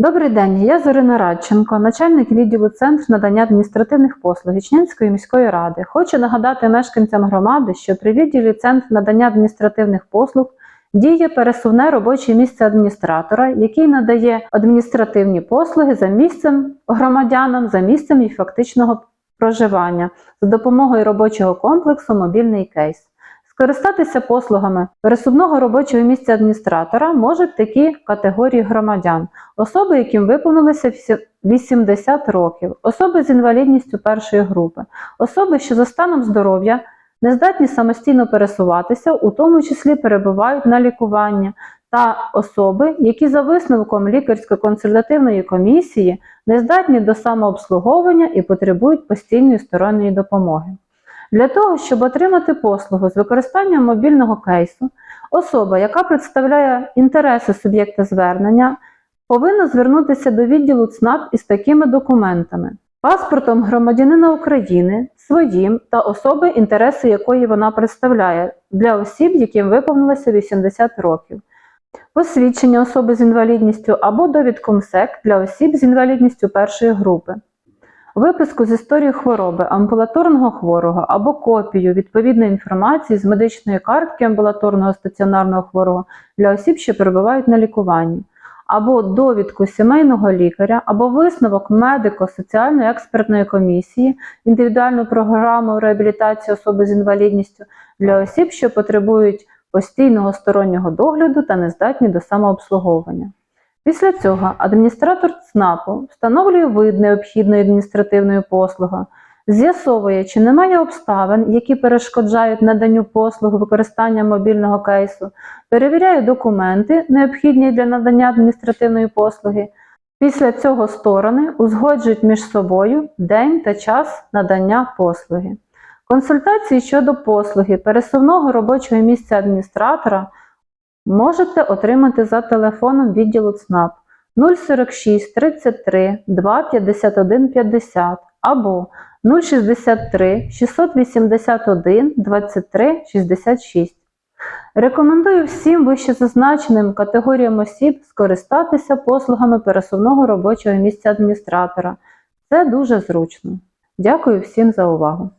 Добрий день, я Зорина Радченко, начальник відділу Центр надання адміністративних послуг Ічнянської міської ради. Хочу нагадати мешканцям громади, що при відділі Центр надання адміністративних послуг діє пересувне робоче місце адміністратора, який надає адміністративні послуги за місцем громадянам, за місцем їх фактичного проживання за допомогою робочого комплексу Мобільний кейс. Скористатися послугами пересувного робочого місця адміністратора можуть такі категорії громадян: особи, яким виповнилося всі- 80 років, особи з інвалідністю першої групи, особи, що за станом здоров'я не здатні самостійно пересуватися, у тому числі перебувають на лікуванні, та особи, які за висновком лікарсько-консультативної комісії не здатні до самообслуговування і потребують постійної сторонньої допомоги. Для того, щоб отримати послугу з використанням мобільного кейсу, особа, яка представляє інтереси суб'єкта звернення, повинна звернутися до відділу ЦНАП із такими документами: паспортом громадянина України, своїм та особи, інтереси якої вона представляє для осіб, яким виповнилося 80 років. Посвідчення особи з інвалідністю або довідку МСЕК для осіб з інвалідністю першої групи виписку з історії хвороби амбулаторного хворого або копію відповідної інформації з медичної картки амбулаторного стаціонарного хворого для осіб, що перебувають на лікуванні, або довідку сімейного лікаря, або висновок медико-соціальної експертної комісії, індивідуальну програму реабілітації особи з інвалідністю для осіб, що потребують постійного стороннього догляду та не здатні до самообслуговування. Після цього адміністратор ЦНАПу встановлює вид необхідної адміністративної послуги, з'ясовує, чи немає обставин, які перешкоджають наданню послуг використання мобільного кейсу, перевіряє документи, необхідні для надання адміністративної послуги. Після цього сторони узгоджують між собою день та час надання послуги. Консультації щодо послуги пересувного робочого місця адміністратора можете отримати за телефоном відділу ЦНАП 046 33 2 51 50 або 063 681 23 66. Рекомендую всім вищезазначеним категоріям осіб скористатися послугами пересувного робочого місця адміністратора. Це дуже зручно. Дякую всім за увагу!